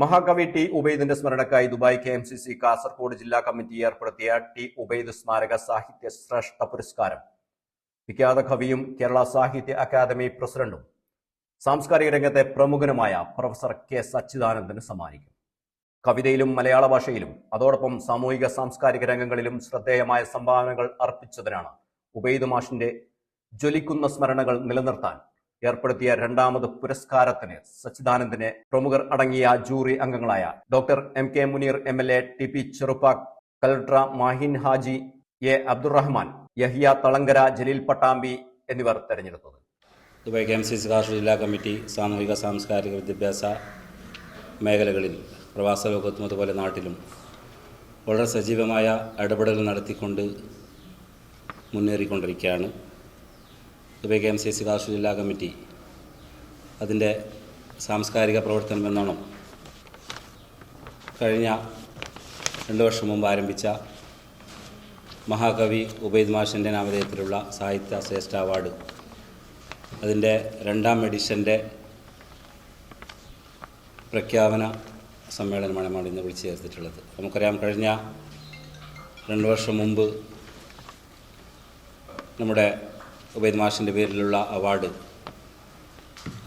മഹാകവി ടി ഉബൈദിന്റെ സ്മരണക്കായി Dubai K M C C Kasaragod ജില്ലാ കമ്മിറ്റി ഏർപ്പെടുത്തിയ ടി ഉബൈദ് സ്മാരക സാഹിത്യ ശ്രേഷ്ഠ പുരസ്കാരം. വിഖ്യാത കവിയും കേരള സാഹിത്യ അക്കാദമി പ്രസിഡന്റും സാംസ്കാരിക രംഗത്തെ പ്രമുഖനുമായ പ്രൊഫസർ കെ സച്ചിദാനന്ദന് സമ്മാനിക്കും. കവിതയിലും മലയാള ഭാഷയിലും അതോടൊപ്പം സാമൂഹിക സാംസ്കാരിക രംഗങ്ങളിലും ശ്രദ്ധേയമായ സംഭാവനകൾ അർപ്പിച്ചതിനാണ് ഉബൈദ് മാഷിന്റെ ജ്വലിക്കുന്ന സ്മരണകൾ നിലനിർത്താൻ ഏർപ്പെടുത്തിയ രണ്ടാമത് പുരസ്കാരത്തിന് സച്ചിദാനന്ദനെ പ്രമുഖർ അടങ്ങിയ ജൂറി അംഗങ്ങളായ doctor M K Muneer M L A T P Cherupak collector Mahin Haji A Abdurahman Yahya Thalangara Jaleel Pattambi എന്നിവർ തെരഞ്ഞെടുത്തത്. Dubai K M C C കാർഷിക ജില്ലാ കമ്മിറ്റി സാമൂഹിക സാംസ്കാരിക വിദ്യാഭ്യാസ മേഖലകളിൽ പ്രവാസ ലോകത്തും അതുപോലെ നാട്ടിലും വളരെ സജീവമായ ഇടപെടൽ നടത്തിക്കൊണ്ട് മുന്നേറിക്കൊണ്ടിരിക്കുകയാണ്. Dubai K M C C കാർഷിക ജില്ലാ കമ്മിറ്റി അതിന്റെ സാംസ്കാരിക പ്രവർത്തനം എന്നോണം കഴിഞ്ഞ രണ്ട് വർഷം മുമ്പ് ആരംഭിച്ച മഹാകവി ഉബൈദ് മാഷിന്റെ നാമധേയത്തിലുള്ള സാഹിത്യ ശ്രേഷ്ഠ അവാർഡ്. അതിന്റെ രണ്ടാം എഡിഷന്റെ പ്രഖ്യാപന സമ്മേളനമാണ് നമ്മൾ ഇന്ന് വിളിച്ചു ചേർത്തിട്ടുള്ളത്. നമുക്കറിയാം കഴിഞ്ഞ രണ്ട് വർഷം മുമ്പ് നമ്മുടെ ഉബൈദ് മാഷിന്റെ പേരിലുള്ള അവാർഡ്.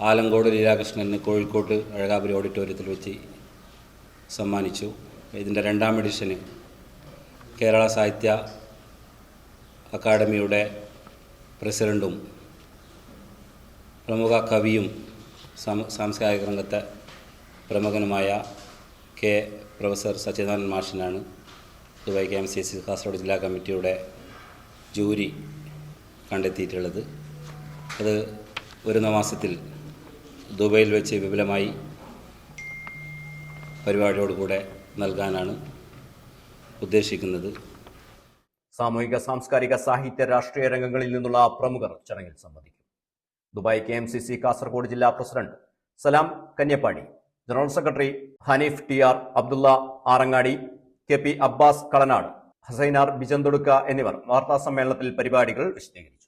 ആലങ്കോട് ലീലാകൃഷ്ണന് കോഴിക്കോട്ട് അഴകാപുരി ഓഡിറ്റോറിയത്തിൽ വെച്ച് സമ്മാനിച്ചു. ഇതിന്റെ രണ്ടാം എഡിഷന് കേരള സാഹിത്യ അക്കാദമിയുടെ പ്രസിഡന്റും പ്രമുഖ കവിയും സാംസ്കാരിക രംഗത്തെ പ്രമുഖനുമായ K professor Sachidananda മാഷിനാണ് Dubai K M C C Kasaragod ജില്ലാ കമ്മിറ്റിയുടെ ജൂരി കണ്ടെത്തിയിട്ടുള്ളത്. അത് വരുന്ന മാസത്തിൽ ദുബൈയിൽ വെച്ച് വിപുലമായി പരിപാടിയോടുകൂടെ നൽകാനാണ് ഉദ്ദേശിക്കുന്നത്. സാമൂഹിക സാംസ്കാരിക സാഹിത്യ രാഷ്ട്രീയ രംഗങ്ങളിൽ നിന്നുള്ള പ്രമുഖർ ചടങ്ങിൽ സംബന്ധിക്കും. Dubai K M C C Kasaragod ജില്ലാ president Salam Kanyapady general secretary Hanif T R Abdulla Arangadi K P Abbas Kalanad Hasainar Bijanthoduka എന്നിവർ വാർത്താ സമ്മേളനത്തിൽ പരിപാടികൾ വിശദീകരിച്ചു.